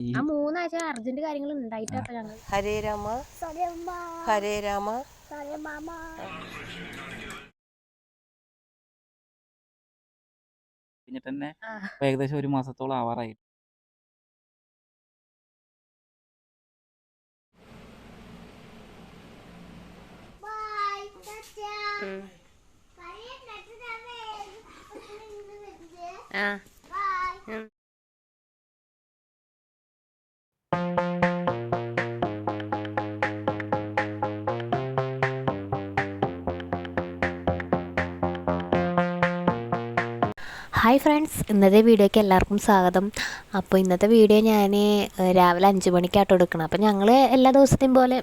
ആ മൂന്നാഴ്ച അർജന്റ് കാര്യങ്ങൾ ഉണ്ടായിട്ടാ ഞങ്ങൾ ഹരേ രാമ. ഹരേ രാമ. പിന്നെ തന്നെ ഏകദേശം ഒരു മാസത്തോളം ആവാറായി. ആ. ഹായ് ഫ്രണ്ട്സ് ഇന്നത്തെ വീഡിയോയ്ക്ക് എല്ലാവർക്കും സ്വാഗതം. അപ്പോൾ ഇന്നത്തെ വീഡിയോ ഞാൻ രാവിലെ അഞ്ച് മണിക്കാട്ടോ എടുക്കണം. അപ്പോൾ ഞങ്ങൾ എല്ലാ ദിവസത്തെയും പോലെ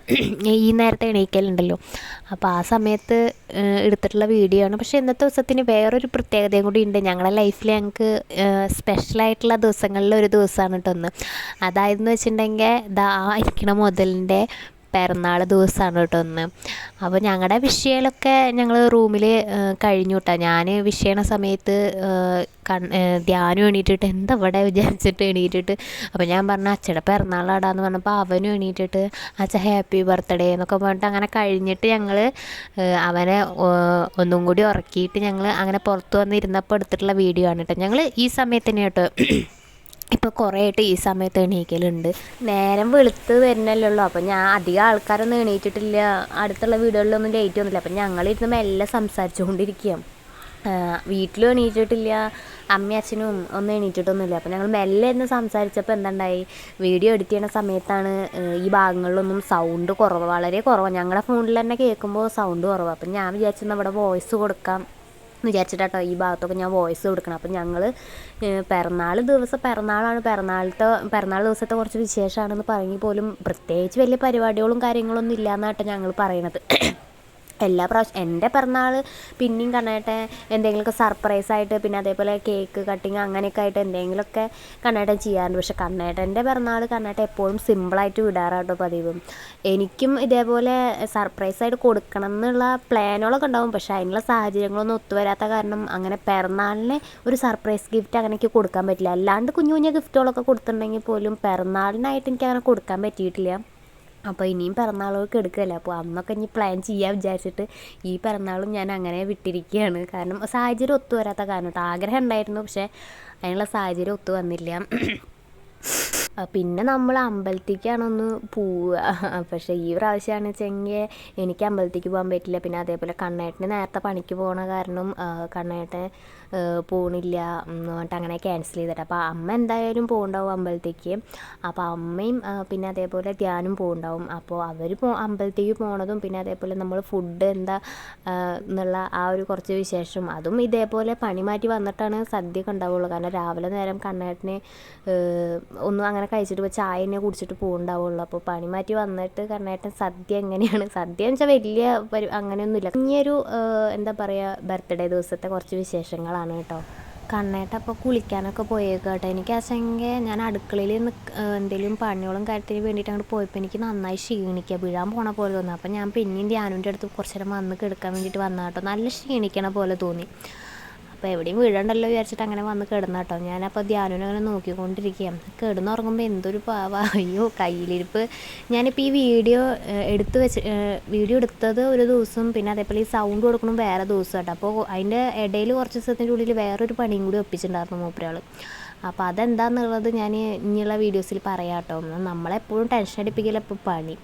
ഈ നേരത്തെ എണീക്കലുണ്ടല്ലോ. അപ്പോൾ ആ സമയത്ത് എടുത്തിട്ടുള്ള വീഡിയോ ആണ്. പക്ഷേ ഇന്നത്തെ ദിവസത്തിന് വേറൊരു പ്രത്യേകതയും കൂടി ഉണ്ട്. ഞങ്ങളുടെ ലൈഫിൽ ഞങ്ങൾക്ക് സ്പെഷ്യലായിട്ടുള്ള ദിവസങ്ങളിൽ ഒരു ദിവസമാണ് കേട്ടോ ഒന്ന് അതായതെന്ന് വെച്ചിട്ടുണ്ടെങ്കിൽ ദാ ഇരിക്കണ മുതലിന്റെ പിറന്നാൾ ദിവസമാണ് കേട്ടോ ഒന്ന് അപ്പോൾ ഞങ്ങളുടെ വിഷയങ്ങളൊക്കെ ഞങ്ങൾ റൂമിൽ കഴിഞ്ഞു കേട്ടോ ഞാൻ വിഷയണ സമയത്ത് കൺ ധ്യാനം എണീറ്റിട്ട് എന്താ ഇവിടെ വിചാരിച്ചിട്ട് എണീറ്റിട്ട് അപ്പോൾ ഞാൻ പറഞ്ഞു അച്ഛയുടെ പിറന്നാളാടാന്ന് പറഞ്ഞപ്പോൾ അവനും എണീറ്റിട്ട് അച്ഛ ഹാപ്പി ബർത്ത്ഡേ എന്നൊക്കെ പറഞ്ഞിട്ട് അങ്ങനെ കഴിഞ്ഞിട്ട് ഞങ്ങൾ അവനെ ഒന്നും കൂടി ഉറക്കിയിട്ട് ഞങ്ങൾ അങ്ങനെ പുറത്ത് വന്നിരുന്നപ്പോൾ എടുത്തിട്ടുള്ള വീഡിയോ ആണ് കേട്ടോ ഞങ്ങൾ ഈ സമയത്ത് തന്നെ കേട്ടോ ഇപ്പോൾ കുറേ ആയിട്ട് ഈ സമയത്ത് എണീക്കലുണ്ട്. നേരം വെളുത്ത് വരുന്നല്ലേ ഉള്ളൂ. അപ്പോൾ ഞാൻ അധികം ആൾക്കാരൊന്നും എണീറ്റിട്ടില്ല. അടുത്തുള്ള വീടുകളിലൊന്നും ഡേറ്റ് ഒന്നുമില്ല. അപ്പം ഞങ്ങളിരുന്ന് മെല്ലെ സംസാരിച്ചുകൊണ്ടിരിക്കുക വീട്ടിലും എണീറ്റിട്ടില്ല. അമ്മയും അച്ഛനും ഒന്നും എണീറ്റിട്ടൊന്നുമില്ല. അപ്പോൾ ഞങ്ങൾ മെല്ലെ ഇരുന്ന് സംസാരിച്ചപ്പോൾ എന്തുണ്ടായി? വീഡിയോ എഡിറ്റ് ചെയ്യുന്ന സമയത്താണ് ഈ ഭാഗങ്ങളിലൊന്നും സൗണ്ട് കുറവ്. വളരെ കുറവാണ് ഞങ്ങളുടെ ഫോണിൽ തന്നെ കേൾക്കുമ്പോൾ സൗണ്ട് കുറവാണ് അപ്പം ഞാൻ വിചാരിച്ചെന്നാൽ ഇവിടെ വോയിസ് കൊടുക്കാം. എന്ന് വിചാരിച്ചിട്ടാട്ടോ ഈ ഭാഗത്തൊക്കെ ഞാൻ വോയിസ് കൊടുക്കണം. അപ്പം ഞങ്ങൾ പിറന്നാൾ ദിവസം പിറന്നാളാണ് പിറന്നാളത്തെ പിറന്നാൾ ദിവസത്തെ കുറച്ച് വിശേഷമാണെന്ന് പറഞ്ഞെങ്കിൽ പോലും പ്രത്യേകിച്ച് വലിയ പരിപാടികളും കാര്യങ്ങളൊന്നും ഇല്ലയെന്നാട്ടോ ഞങ്ങൾ പറയണത്. എല്ലാ പ്രാവശ്യം എന്റെ പിറന്നാൾ പിന്നെയും കണ്ണേട്ടെ എന്തെങ്കിലുമൊക്കെ സർപ്രൈസ് ആയിട്ട് പിന്നെ അതേപോലെ കേക്ക് കട്ടിങ് അങ്ങനെയൊക്കെ ആയിട്ട് എന്തെങ്കിലുമൊക്കെ കണ്ണേട്ടൻ ചെയ്യാറുണ്ട്. പക്ഷെ കണ്ണേട്ടന്റെ പിറന്നാൾ കണ്ണേട്ടൻ എപ്പോഴും സിമ്പിളായിട്ട് വിടാറാട്ടോ പതിവ്. എനിക്കും ഇതേപോലെ സർപ്രൈസ് ആയിട്ട് കൊടുക്കണം എന്നുള്ള പ്ലാനുകളൊക്കെ ഉണ്ടാവും. പക്ഷെ അതിനുള്ള സാഹചര്യങ്ങളൊന്നും ഒത്തുവരാത്ത കാരണം അങ്ങനെ പിറന്നാളിന് ഒരു സർപ്രൈസ് ഗിഫ്റ്റ് അങ്ങനെ എനിക്ക് കൊടുക്കാൻ പറ്റില്ല. അല്ലാണ്ട് കുഞ്ഞു കുഞ്ഞു ഗിഫ്റ്റുകളൊക്കെ കൊടുത്തിട്ടുണ്ടെങ്കിൽ പോലും പിറന്നാളിനായിട്ട് എനിക്ക് അങ്ങനെ കൊടുക്കാൻ പറ്റിയിട്ടില്ല. അപ്പോൾ ഇനിയും പിറന്നാളൊക്കെ എടുക്കുകയല്ലേ അപ്പോൾ അന്നൊക്കെ ഇനി പ്ലാൻ ചെയ്യാൻ വിചാരിച്ചിട്ട് ഈ പിറന്നാളും ഞാൻ അങ്ങനെ വിട്ടിരിക്കുകയാണ് കാരണം സാഹചര്യം ഒത്തു വരാത്ത കാരണം. കേട്ടോ ആഗ്രഹം ഉണ്ടായിരുന്നു പക്ഷേ അതിനുള്ള സാഹചര്യം ഒത്തു വന്നില്ല. പിന്നെ നമ്മൾ അമ്പലത്തേക്കാണൊന്ന് പോവുക. പക്ഷേ ഈ പ്രാവശ്യമാണെന്ന് വെച്ചെങ്കിൽ എനിക്ക് അമ്പലത്തേക്ക് പോകാൻ പറ്റില്ല. പിന്നെ അതേപോലെ കണ്ണേട്ടന് നേരത്തെ പണിക്ക് പോകണ കാരണം കണ്ണേട്ടൻ പോണില്ല പറഞ്ഞിട്ട് അങ്ങനെ ക്യാൻസൽ ചെയ്തിട്ട്. അപ്പോൾ അമ്മ എന്തായാലും പോകണ്ടാവും അമ്പലത്തേക്ക്. അപ്പോൾ അമ്മയും പിന്നെ അതേപോലെ ധ്യാനും പോകണ്ടാവും അപ്പോൾ അവർ പോ അമ്പലത്തേക്ക് പോണതും പിന്നെ അതേപോലെ നമ്മൾ ഫുഡ് എന്താ എന്നുള്ള ആ ഒരു കുറച്ച് വിശേഷം. അതും ഇതേപോലെ പണി മാറ്റി വന്നിട്ടാണ് സദ്യയൊക്കെ ഉണ്ടാവുള്ളൂ. കാരണം രാവിലെ നേരം കണ്ണേട്ടന് ഒന്നും അങ്ങനെ കഴിച്ചിട്ട് ഇപ്പോൾ ചായ തന്നെ കുടിച്ചിട്ട് പോകുന്നുണ്ടാവുള്ളൂ അപ്പോൾ പണി മാറ്റി വന്നിട്ട് കണ്ണേട്ടൻ സദ്യ എങ്ങനെയാണ്? സദ്യ എന്ന് വെച്ചാൽ വലിയ അങ്ങനെയൊന്നുമില്ല. ഇനിയൊരു എന്താ പറയുക ബർത്ത്ഡേ ദിവസത്തെ കുറച്ച് വിശേഷങ്ങളാണ് കേട്ടോ. കണ്ണേട്ട അപ്പോൾ കുളിക്കാനൊക്കെ പോയേക്കാട്ടെ എനിക്ക് ആച്ചെങ്കിൽ ഞാൻ അടുക്കളയിൽ എന്തെങ്കിലും പണികളും കാര്യത്തിന് വേണ്ടിയിട്ട് അങ്ങോട്ട് പോയപ്പോൾ എനിക്ക് നന്നായി ക്ഷീണിക്കുക വീഴാൻ പോണ പോലെ തോന്നുന്നു അപ്പോൾ ഞാൻ പിന്നെയും ധ്യാനുവിന്റെ അടുത്ത് കുറച്ച് നേരം വന്ന് കിടക്കാൻ വേണ്ടിയിട്ട് വന്ന കേട്ടോ. നല്ല ക്ഷീണിക്കണ പോലെ തോന്നി. അപ്പോൾ എവിടെയും വീഴണ്ടല്ലോ വിചാരിച്ചിട്ട് അങ്ങനെ വന്ന് കിടന്ന കേട്ടോ. ഞാനപ്പോൾ ധ്യാനം അങ്ങനെ നോക്കിക്കൊണ്ടിരിക്കുകയാണ് കിടന്നുറങ്ങുമ്പോൾ എന്തൊരു പാവ. അയ്യോ കയ്യിലിരിപ്പ്. ഞാനിപ്പോൾ ഈ വീഡിയോ എടുത്ത് വെച്ച് വീഡിയോ എടുത്തത് ഒരു ദിവസം പിന്നെ അതേപോലെ ഈ സൗണ്ട് കൊടുക്കണം വേറെ ദിവസം കേട്ടോ. അപ്പോൾ അതിന്റെ ഇടയിൽ കുറച്ച് ദിവസത്തിന്റെ ഉള്ളിൽ വേറൊരു പണിയും കൂടി ഒപ്പിച്ചിട്ടുണ്ടായിരുന്നു മൂപ്പരാൾ അപ്പോൾ അതെന്താണെന്നുള്ളത് ഞാൻ ഇനിയുള്ള വീഡിയോസിൽ പറയാം കേട്ടോ. നമ്മളെപ്പോഴും ടെൻഷൻ അടിപ്പിക്കില്ല ഇപ്പോൾ പണി.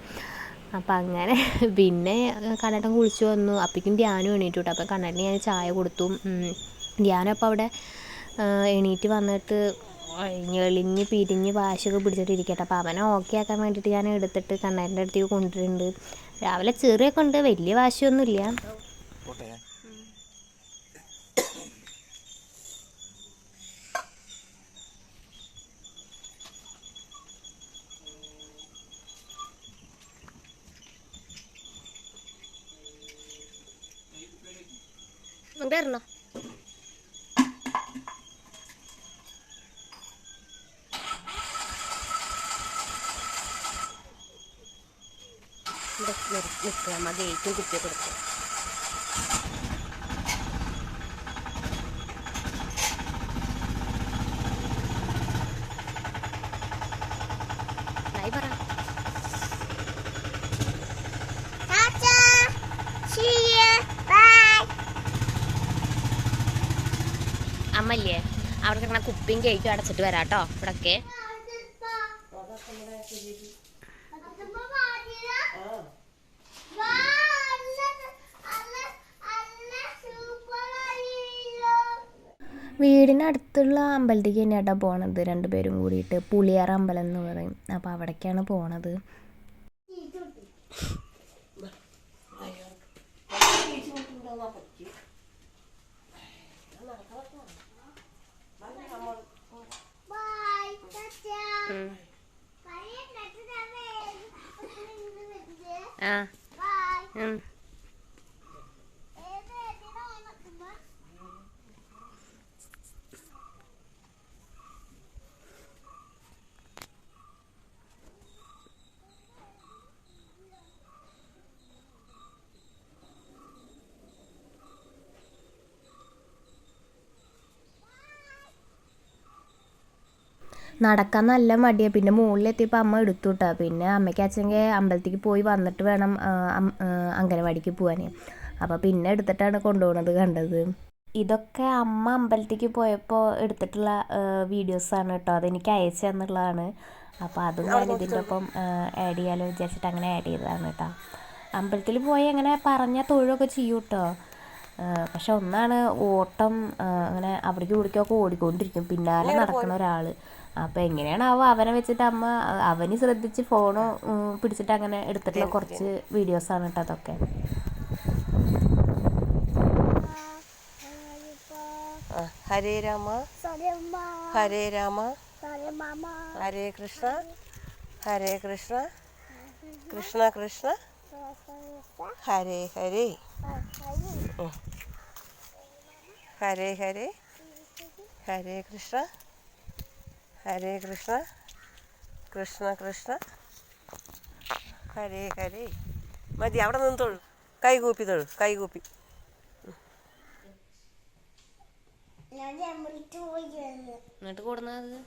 അപ്പം അങ്ങനെ പിന്നെ കണ്ണേട്ടൻ കുളിച്ചു വന്നു. അപ്പിക്കും ധ്യാനം എണീറ്റു കേട്ടോ. അപ്പം കണ്ണേട്ടന് ഞാൻ ചായ കൊടുത്തു. അപ്പോൾ അവിടെ എണീറ്റ് വന്നിട്ട് ഞെളിഞ്ഞ് പിരിഞ്ഞ് വാശിയൊക്കെ പിടിച്ചിട്ട് ഇരിക്കട്ടെ അപ്പോൾ അവനെ ഓക്കെ ആക്കാൻ വേണ്ടിയിട്ട് ഞാൻ എടുത്തിട്ട് കണ്ണേന്റെ അടുത്തേക്ക് കൊണ്ടുവരുന്നുണ്ട് രാവിലെ ചെറിയൊക്കെ ഉണ്ട് വലിയ വാശിയൊന്നുമില്ല. പോട്ടെ. ഉണ്ടായിരുന്നോ നിൽക്കുക അമ്മ ഗേറ്റും കുത്തി പറ. അമ്മല്ലേ അവിടെ കിടന്ന കുപ്പിയും കേക്കും അടച്ചിട്ട് വരാട്ടോ ഇവിടൊക്കെ. വീടിനടുത്തുള്ള അമ്പലത്തേക്ക് തന്നെയാട്ടോ പോണത്. രണ്ടുപേരും കൂടിയിട്ട് പുളിയാർ അമ്പലം എന്ന് പറയും. അപ്പോൾ അവിടേക്കാണ് പോണത്. ആ. നടക്കാൻ നല്ല മടിയാണ് പിന്നെ മുകളിലെത്തിയപ്പോൾ അമ്മ എടുത്തു കേട്ടോ പിന്നെ അമ്മയ്ക്ക് അച്ഛന്റെ അമ്പലത്തേക്ക് പോയി വന്നിട്ട് വേണം അംഗനവാടിക്ക് പോകാൻ അപ്പോൾ പിന്നെ എടുത്തിട്ടാണ് കൊണ്ടുപോകുന്നത് കണ്ടത്. ഇതൊക്കെ അമ്മ അമ്പലത്തേക്ക് പോയപ്പോൾ എടുത്തിട്ടുള്ള വീഡിയോസാണ് കേട്ടോ. അതെനിക്ക് അയച്ചു തന്നുള്ളതാണ്. അപ്പോൾ അതും ഞാൻ ഇതിന്റെ ഒപ്പം ആഡ് ചെയ്യാലോ വിചാരിച്ചിട്ട് അങ്ങനെ ആഡ് ചെയ്തതാണ് കേട്ടോ. അമ്പലത്തിൽ പോയി അങ്ങനെ പറഞ്ഞാൽ തൊഴിലൊക്കെ ചെയ്യും കേട്ടോ പക്ഷെ ഒന്നാണ് ഓട്ടം അങ്ങനെ അവിടേക്ക് ഇവിടേക്കൊക്കെ ഓടിക്കൊണ്ടിരിക്കും. പിന്നാലെ നടക്കുന്ന ഒരാൾ അപ്പോൾ എങ്ങനെയാണാവോ അവനെ വെച്ചിട്ട് അമ്മ അവന് ശ്രദ്ധിച്ച് ഫോണ് പിടിച്ചിട്ട് അങ്ങനെ എടുത്തിട്ടുള്ള കുറച്ച് വീഡിയോസാണ് കേട്ടോ അതൊക്കെ. ഹരേ രാമ. ഹരേ രാമ. ഹരേ കൃഷ്ണ. ഹരേ കൃഷ്ണ. കൃഷ്ണ കൃഷ്ണ. ഹരേ ഹരേ. ഹരേ ഹരേ. ഹരേ കൃഷ്ണ. ഹരേ കൃഷ്ണ. കൃഷ്ണ കൃഷ്ണ. ഹരേ ഹരേ. മതി അവിടെ നിന്ന് തൊഴു. കൈ കൂപ്പി തൊഴു. കൈ കൂപ്പി. എന്നിട്ട് കൊടുന്നത്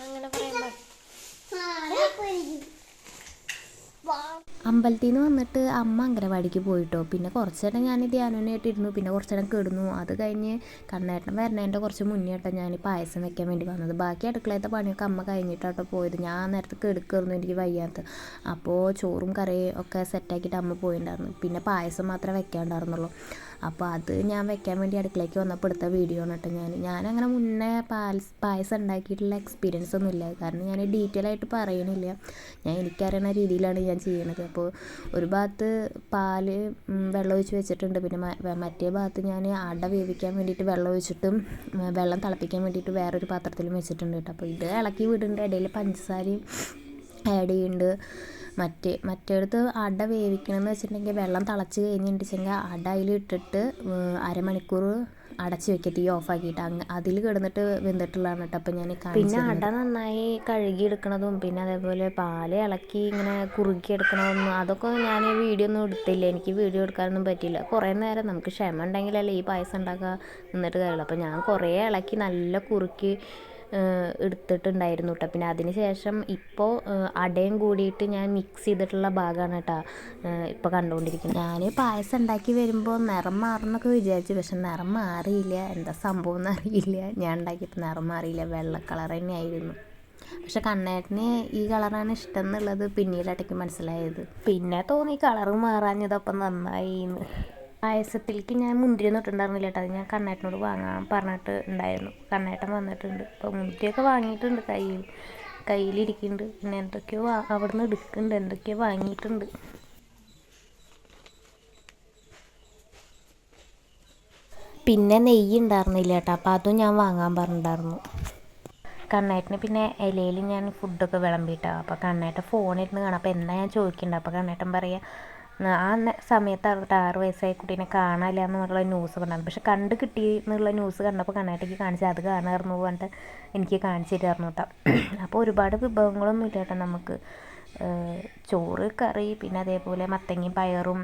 അങ്ങനെ പറയുമ്പോ അമ്പലത്തിൽ നിന്ന് വന്നിട്ട് അമ്മ അങ്കനവാടിക്ക് പോയിട്ടോ. പിന്നെ കുറച്ച് നേരം ഞാൻ ധ്യാനമായിട്ട് ഇരുന്നു പിന്നെ കുറച്ച് നേരം കിടന്നു. അത് കഴിഞ്ഞ് കണ്ണേട്ടൻ വരണേന്റെ കുറച്ച് മുന്നേ കേട്ടോ ഞാൻ പായസം വെക്കാൻ വേണ്ടി വന്നത്. ബാക്കി അടുക്കളയത്തെ പണിയൊക്കെ അമ്മ കഴിഞ്ഞിട്ടാട്ടോ പോയത്. ഞാൻ നേരത്ത് കെടുക്കായിരുന്നു എനിക്ക് വയ്യാത്ത. അപ്പോൾ ചോറും കറിയും ഒക്കെ സെറ്റാക്കിയിട്ട് അമ്മ പോയിട്ടുണ്ടായിരുന്നു പിന്നെ പായസം മാത്രമേ വെക്കാണ്ടായിരുന്നുള്ളൂ. അപ്പോൾ അത് ഞാൻ വെക്കാൻ വേണ്ടി അടുക്കളയ്ക്ക് വന്നപ്പോൾ എടുത്ത വീഡിയോ ആണ് കേട്ടോ ഞാൻ ഞാനങ്ങനെ മുന്നേ പാൽസ് പായസം ഉണ്ടാക്കിയിട്ടുള്ള എക്സ്പീരിയൻസ് ഒന്നും ഇല്ല. കാരണം ഞാൻ ഡീറ്റെയിൽ ആയിട്ട് പറയണില്ല. ഞാൻ എനിക്കറിയണ രീതിയിലാണ് ഞാൻ ചെയ്യണത്. അപ്പോൾ ഒരു ഭാഗത്ത് പാൽ വെള്ളം ഒഴിച്ച് വെച്ചിട്ടുണ്ട്. പിന്നെ മറ്റേ ഭാഗത്ത് ഞാൻ അട വേവിക്കാൻ വേണ്ടിയിട്ട് വെള്ളം ഒഴിച്ചിട്ടും വെള്ളം തിളപ്പിക്കാൻ വേണ്ടിയിട്ട് വേറൊരു പാത്രത്തിലും വെച്ചിട്ടുണ്ട് കേട്ടോ. അപ്പോൾ ഇത് ഇളക്കി വിടുന്നുണ്ട്. ഇടയിൽ പഞ്ചസാരയും ആഡ് ചെയ്യുന്നുണ്ട്. മറ്റേ മറ്റേടത്ത് അട വേവിക്കണമെന്ന് വെച്ചിട്ടുണ്ടെങ്കിൽ വെള്ളം തിളച്ച് കഴിഞ്ഞിട്ടുണ്ടെങ്കിൽ അട അതിലിട്ടിട്ട് അരമണിക്കൂർ അടച്ചു വെക്കുക തീ ഓഫാക്കിയിട്ട് അങ്ങ് അതിൽ കിടന്നിട്ട് വെന്തിട്ടുള്ളതാണ് കേട്ടോ അപ്പം ഞാൻ പിന്നെ അട നന്നായി കഴുകിയെടുക്കണതും പിന്നെ അതേപോലെ പാൽ ഇളക്കി ഇങ്ങനെ കുറുക്കി എടുക്കണതൊന്നും അതൊക്കെ ഞാൻ വീഡിയോ ഒന്നും എടുത്തില്ല. എനിക്ക് വീഡിയോ എടുക്കാനൊന്നും പറ്റിയില്ല. കുറേ നേരം നമുക്ക് ക്ഷമ ഉണ്ടെങ്കിലല്ലേ ഈ പായസം ഉണ്ടാക്കുക നിന്നിട്ട് കാര്യമുള്ളൂ അപ്പം ഞാൻ കുറേ ഇളക്കി നല്ല കുറുക്കി എടുത്തിട്ടുണ്ടായിരുന്നു കേട്ടോ പിന്നെ അതിന് ശേഷം ഇപ്പോൾ അടയും കൂടിയിട്ട് ഞാൻ മിക്സ് ചെയ്തിട്ടുള്ള ഭാഗമാണ് കേട്ടോ ഇപ്പോൾ കണ്ടുകൊണ്ടിരിക്കുന്നത് ഞാൻ പായസം ഉണ്ടാക്കി വരുമ്പോൾ നിറം മാറുന്നൊക്കെ വിചാരിച്ചു. പക്ഷെ നിറം മാറിയില്ല. എന്താ സംഭവം എന്നറിയില്ല ഞാൻ ഉണ്ടാക്കിയപ്പോൾ നിറം മാറിയില്ല. വെള്ള കളർ തന്നെയായിരുന്നു. പക്ഷെ കണ്ണേട്ടന് ഈ കളറാണ് ഇഷ്ടം എന്നുള്ളത് പിന്നീട് ഇടയ്ക്ക് മനസ്സിലായത്. പിന്നെ തോന്നി കളറ് മാറാഞ്ഞതൊപ്പം നന്നായി എന്ന് പായസത്തിലേക്ക് ഞാൻ മുന്തിരി ഒന്നും ഇട്ടുണ്ടായിരുന്നില്ല കേട്ടോ. അത് ഞാൻ കണ്ണേട്ടനോട് വാങ്ങാൻ പറഞ്ഞിട്ട് ഉണ്ടായിരുന്നു. കണ്ണേട്ടൻ വന്നിട്ടുണ്ട്. അപ്പോൾ മുന്തിരിയൊക്കെ വാങ്ങിയിട്ടുണ്ട് കയ്യിൽ. കയ്യിലിരിക്കുന്നുണ്ട്. പിന്നെ എന്തൊക്കെയോ അവിടുന്ന് എടുക്കുന്നുണ്ട്. എന്തൊക്കെയോ വാങ്ങിയിട്ടുണ്ട്. പിന്നെ നെയ്യ് ഉണ്ടായിരുന്നില്ല കേട്ടോ. അപ്പോൾ അതും ഞാൻ വാങ്ങാൻ പറഞ്ഞിട്ടുണ്ടായിരുന്നു. കണ്ണേട്ടന് പിന്നെ ഇലയിൽ ഞാൻ ഫുഡൊക്കെ വിളമ്പിയിട്ടാണ് അപ്പോൾ കണ്ണേട്ടൻ ഫോണിരുന്ന് കാണാം. അപ്പോൾ എന്താ ഞാൻ ചോദിക്കുന്നുണ്ട് അപ്പോൾ കണ്ണേട്ടൻ പറയുക ആ സമയത്ത് അവരുടെ ആറ് വയസ്സായ കുട്ടീനെ കാണാനില്ല എന്നുള്ള ന്യൂസ് കണ്ടായിരുന്നു. പക്ഷെ കണ്ട് കിട്ടി എന്നുള്ള ന്യൂസ് കണ്ടപ്പോൾ കണ്ണേട്ടയ്ക്ക് കാണിച്ച് അത് കാണാമായിരുന്നു പറഞ്ഞിട്ട് എനിക്ക് കാണിച്ചു തരുമായിരുന്നു കേട്ടോ. അപ്പോൾ ഒരുപാട് വിഭവങ്ങളൊന്നും ഇല്ല കേട്ടോ നമുക്ക്. ചോറ് കറി പിന്നെ അതേപോലെ മത്തങ്ങയും പയറും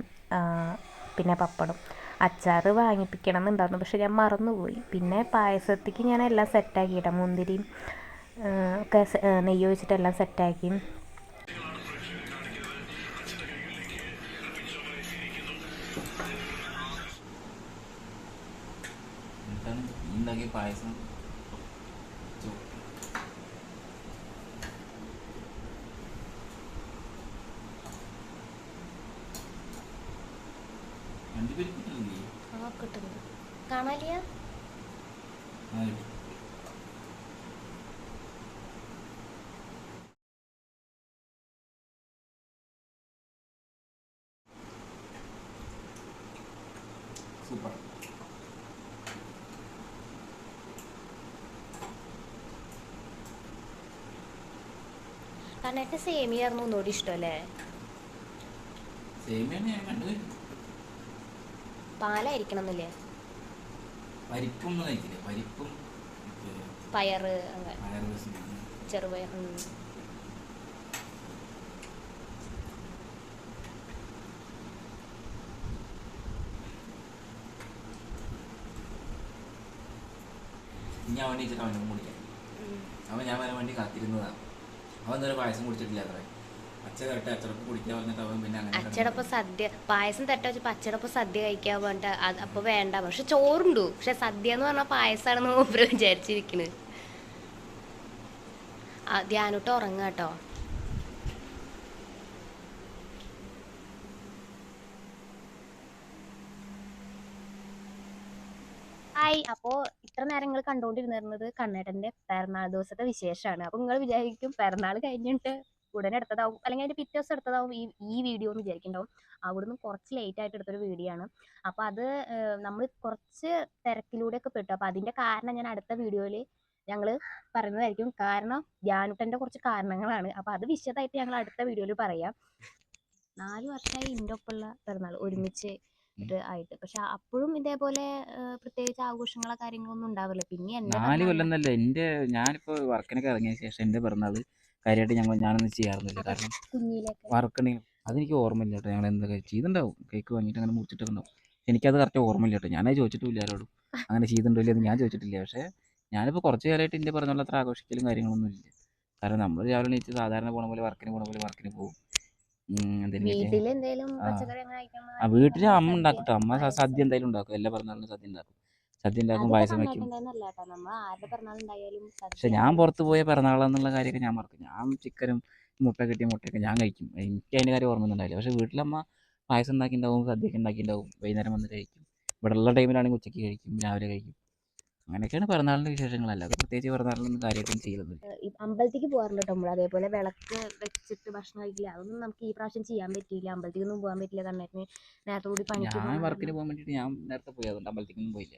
പിന്നെ പപ്പടും. അച്ചാർ വാങ്ങിപ്പിക്കണം എന്നുണ്ടായിരുന്നു. പക്ഷെ ഞാൻ മറന്നുപോയി. പിന്നെ പായസത്തേക്ക് ഞാൻ എല്ലാം സെറ്റാക്കിയിട്ടാണ് മുന്തിരിയും ഒക്കെ നെയ്യ് ഒഴിച്ചിട്ടെല്ലാം സെറ്റാക്കി ഈ ഉണ്ടാക്കിയ പായസം കാണാലിയ സൂപ്പർ കണ്ണേട്ട് സേമിയായിരുന്നു ഒന്നുകൂടി ഇഷ്ടമല്ലേ പാലായിരിക്കണം എന്നില്ലേ? പയറ്. ചെറുപയർ ഞാൻ വെച്ചിട്ട് അവനും കുടിക്കാം അവൻ ഞാൻ വരാൻ വേണ്ടി കാത്തിരുന്നതാണ് അവൻ ഇന്നലെ പായസം കുടിച്ചിട്ടില്ല അത്ര. അച്ഛ കേട്ട് അച്ചടപ്പ് കുടിക്കാൻ പറഞ്ഞിട്ട് പിന്നെ അങ്ങനെ അച്ചടപ്പം സദ്യ പായസം തട്ട വെച്ചപ്പോ അച്ചടപ്പം സദ്യ കഴിക്കാൻ പറഞ്ഞിട്ട് അപ്പൊ വേണ്ട. പക്ഷെ ചോറുണ്ടു. പക്ഷെ സദ്യ എന്ന് പറഞ്ഞാൽ പായസാണെന്ന് മൂപ്പര് വിചാരിച്ചിരിക്കണ്. ധ്യാനോട്ട് ഉറങ്ങാ കേട്ടോ അപ്പോ അപ്പോൾ ഇത്ര നേരം നിങ്ങൾ കണ്ടുകൊണ്ടിരുന്നിരുന്നത് കണ്ണേട്ടന്റെ പിറന്നാൾ ദിവസത്തെ വിശേഷമാണ് അപ്പോൾ നിങ്ങൾ വിചാരിക്കും പിറന്നാൾ കഴിഞ്ഞിട്ട് ഉടനെ എടുത്തതാവും. അല്ലെങ്കിൽ അതിന്റെ പിറ്റേ ദിവസം എടുത്തതാവും ഈ ഈ വീഡിയോ എന്ന് വിചാരിക്കുന്നുണ്ടാവും. അവിടുന്ന് കുറച്ച് ലേറ്റ് ആയിട്ട് എടുത്തൊരു വീഡിയോ ആണ്. അപ്പോൾ അത് നമ്മൾ കുറച്ച് തിരക്കിലൂടെയൊക്കെ പെട്ടു. അപ്പോൾ അതിന്റെ കാരണം ഞാൻ അടുത്ത വീഡിയോയിൽ ഞങ്ങൾ പറയുന്നതായിരിക്കും. കാരണം ധ്യാനുട്ടന്റെ കുറച്ച് കാരണങ്ങളാണ്. അപ്പോൾ അത് വിശദമായിട്ട് ഞങ്ങൾ അടുത്ത വീഡിയോയിൽ പറയാം. നാല് വർഷമായി എന്റെ ഒപ്പമുള്ള പിറന്നാൾ ഒരുമിച്ച് ഇത് ആയിട്ട്. പക്ഷെ അപ്പോഴും ഇതേപോലെ പ്രത്യേകിച്ച് ആഘോഷങ്ങളോ കാര്യങ്ങളൊന്നും ഉണ്ടാവില്ല. പിന്നെ എന്റെ നാല് കൊല്ലം എന്നല്ല എന്റെ ഞാനിപ്പോ വർക്കിനൊക്കെ ഇറങ്ങിയ ശേഷം എന്റെ പിറന്നാൾ കാര്യമായിട്ട് ഞങ്ങൾ ഞാനൊന്നും ചെയ്യാറുന്നില്ല കാരണം കുഞ്ഞിലൊക്കെ. വർക്കുണ്ടെങ്കിൽ അതെനിക്ക് ഓർമ്മയില്ല കേട്ടോ. ഞങ്ങൾ എന്തൊക്കെ ചെയ്തിട്ടുണ്ടാവും. കേക്ക് വാങ്ങിയിട്ട് അങ്ങനെ മുറിച്ചിട്ടൊക്കെ ഉണ്ടാവും എനിക്കത് കറക്റ്റ് ഓർമ്മയില്ല കേട്ടോ. ഞാനത് ചോദിച്ചിട്ടില്ല ആരോടും. അങ്ങനെ ചെയ്തിട്ടുണ്ടോ ഇല്ലെന്ന് ഞാൻ ചോദിച്ചിട്ടില്ല. പക്ഷേ ഞാനിപ്പോൾ കുറച്ച് കാലമായിട്ട് എന്റെ പറഞ്ഞുള്ള അത്ര ആഘോഷിക്കലും കാര്യങ്ങളൊന്നും ഇല്ല. കാരണം നമ്മൾ രാവിലെ എണീറ്റ് സാധാരണ പോണ പോലെ വർക്കിന് പോണ പോലെ വർക്കിന് പോകും. വീട്ടിൽ അമ്മ ഉണ്ടാക്കട്ടെ. അമ്മ സദ്യ എന്തായാലും ഉണ്ടാക്കും. എല്ലാ പറഞ്ഞാലും സദ്യ ഉണ്ടാക്കും. സദ്യ ഉണ്ടാക്കും പായസം വെക്കും. പക്ഷെ ഞാൻ പുറത്ത് പോയ പിറന്നാളെന്നുള്ള കാര്യമൊക്കെ ഞാൻ മറക്കും. ഞാൻ ചിക്കനും മുട്ട കിട്ടിയ മുട്ടയൊക്കെ ഞാൻ കഴിക്കും. എനിക്ക് അതിന്റെ കാര്യം ഓർമ്മയൊന്നുണ്ടായില്ല പക്ഷെ വീട്ടിലമ്മ പായസം ഉണ്ടാക്കിയിട്ടുണ്ടാവും സദ്യയൊക്കെ ഉണ്ടാക്കിയിട്ടുണ്ടാവും. വൈകുന്നേരം വന്ന് കഴിക്കും. ഇവിടെ ഉള്ള ടൈമിലാണെങ്കിൽ ഉച്ചയ്ക്ക് കഴിക്കും രാവിലെ കഴിക്കും. അങ്ങനെയൊക്കെയാണ് പിറന്നാളിന്റെ വിശേഷങ്ങൾ അല്ലാതെ പ്രത്യേകിച്ച് പിറന്നാളിലൊന്നും കാര്യമായിട്ടൊന്നും ചെയ്യലൊന്നുമില്ല ഈ അമ്പലത്തിലേക്ക് പോകാറുണ്ട് കേട്ടോ നമ്മൾ അതേപോലെ വിളക്ക് വെച്ചിട്ട് ഭക്ഷണം കഴിക്കില്ല. അതൊന്നും നമുക്ക് ഈ പ്രാവശ്യം ചെയ്യാൻ പറ്റിയില്ല. അമ്പലത്തിക്കൊന്നും പോകാൻ പറ്റില്ല കണ്ണേട്ടന്. നേരത്തെ കൂടി പണിക്ക് ഞാൻ വർക്കിന് പോകാൻ വേണ്ടിയിട്ട് ഞാൻ നേരത്തെ പോയി. അതുകൊണ്ട് അമ്പലത്തേക്കൊന്നും പോയില്ല.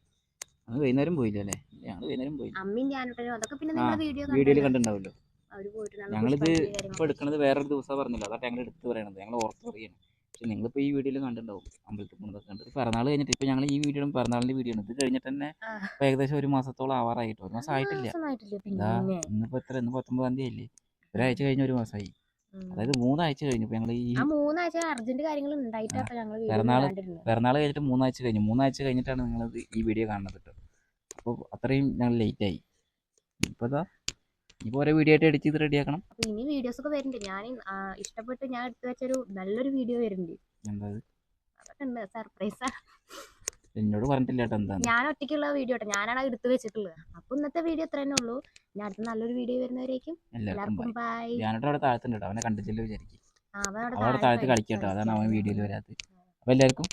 അന്ന് വൈകുന്നേരം പോയില്ല അല്ലേ? ഞങ്ങൾ വൈകുന്നേരം പോയി. അമ്മയും ഞാനും അതൊക്കെ പിന്നെ നിങ്ങൾ വീഡിയോ വീഡിയോയിൽ നല്ല ഞങ്ങളിത് ഇപ്പോൾ എടുക്കണത് വേറൊരു ദിവസം പറഞ്ഞില്ല. അതാണ് ഞങ്ങൾ എടുത്ത് പറയണത്. ഞങ്ങൾ ഓർത്ത് പറയാണ്. പക്ഷെ നിങ്ങളിപ്പോൾ ഈ വീഡിയോയിൽ കണ്ടിട്ടുണ്ടാവും. അമ്പലത്തിൽ പോകുന്നതൊക്കെ കണ്ടത് പിറന്നാൾ കഴിഞ്ഞിട്ട് ഇപ്പോൾ ഞങ്ങൾ ഈ വീഡിയോ പിറന്നാളിന്റെ വീഡിയോ ആണ് ഇത് കഴിഞ്ഞിട്ട് തന്നെ ഏകദേശം ഒരു മാസത്തോളം ആവാറായിട്ട്. ഒരു മാസം ആയിട്ടില്ല. ഇന്നിപ്പോ ഇന്നിപ്പോൾ എത്ര? ഇന്ന് പത്തൊമ്പതാം തീയതി അല്ലേ ഒരാഴ്ച കഴിഞ്ഞ ഒരു മാസമായി. അതായത് മൂന്നാഴ്ച കഴിഞ്ഞു ഞങ്ങൾ ഈ മൂന്നാഴ്ച അർജന്റ് കാര്യങ്ങൾ കണ്ടിരുന്നത്. പിറന്നാൾ കഴിഞ്ഞിട്ട് മൂന്നാഴ്ച കഴിഞ്ഞു. മൂന്നാഴ്ച കഴിഞ്ഞിട്ടാണ് നിങ്ങൾ ഈ വീഡിയോ കാണുന്നത് കേട്ടോ. അപ്പോൾ അത്രയും ഞങ്ങൾ ലേറ്റായി. ഇപ്പോൾ ഇപ്പോൾ ഓരോ വീഡിയോ ആയിട്ട് എഡിറ്റ് ചെയ്ത് റെഡിയാക്കണം അപ്പോൾ ഇനി വീഡിയോസ് ഒക്കെ വരുന്നുണ്ട്. ഞാൻ ഇഷ്ടപ്പെട്ട് ഞാൻ എടുത്തു വെച്ചൊരു നല്ലൊരു വീഡിയോ വരുന്നുണ്ട്. എന്താ? അതൊക്കെ ഉണ്ട്. സർപ്രൈസ് എന്നോട് പറഞ്ഞിട്ടില്ല എന്താന്ന്. ഞാൻ ഒറ്റയ്ക്കുള്ള വീഡിയോ കേട്ടോ ഞാനാണ് എടുത്തു വെച്ചിട്ടുള്ളത്. അപ്പോൾ ഇന്നത്തെ വീഡിയോ ഇത്ര തന്നെ ഉള്ളൂ. ഞാൻ അടുത്ത നല്ലൊരു വീഡിയോ വരുന്നവരേക്കും എല്ലാവർക്കും ബൈ ഞാനോട് അവിടെ താഴത്തുണ്ട് ട്ടോ അവനെ കണ്ടിട്ടില്ല വിചാരിക്കും. അവിടെ അവിടെ താഴെ താഴത്ത് കളിക്കട്ടോ. അതാണ് അവൻ വീഡിയോയിൽ വരാത്തത്. അപ്പോൾ എല്ലാവർക്കും